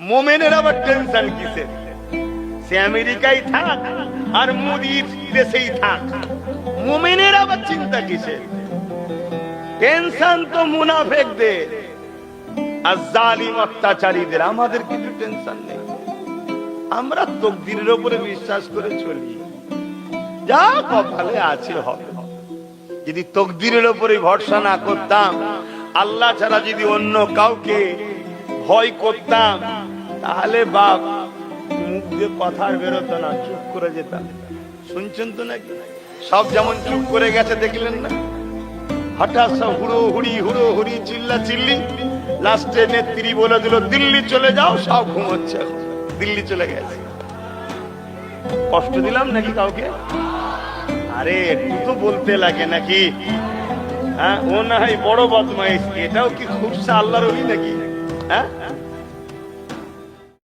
মোমেনের আবার টেনশন কিসের? সে আমেরিকায় থাক, আর মুদির দেশেই থাক। মোমেনের আবার চিন্তা কিসের? টেনশন তো মুনাফেকদের, আর জালিম অত্যাচারীদের। আমাদের কিছু টেনশন নেই। আমরা তকদিরের উপরে বিশ্বাস করে চলি। যা কপালে আছে হবে। যদি তকদিরের উপরে ভরসা না করতাম, আল্লাহ ছাড়া যদি অন্য কাউকে ভয় করতাম। তাহলে বাপ, মুখ দিয়ে কথা আর বেরোতো না, চুপ করে যেতাম। শুনছেন তো নাকি? সব যেমন চুপ করে গেছে, দেখলেন না? হঠাৎ সব হুড়ো হুড়ি হুড়ো হুড়ি চিল্লা চিল্লি। লাস্টে নেত্রী বলে দিল, দিল্লি চলে যাও, সব ঘুমোচ্ছে দিল্লি চলে গেছে। কষ্ট দিলাম নাকি কাউকে? আরে, একটু তো বলতে লাগে নাকি? হ্যাঁ ও না হয় বড় বদমাইশ, এটাও কি খুব আল্লাহর নাকি? Eh.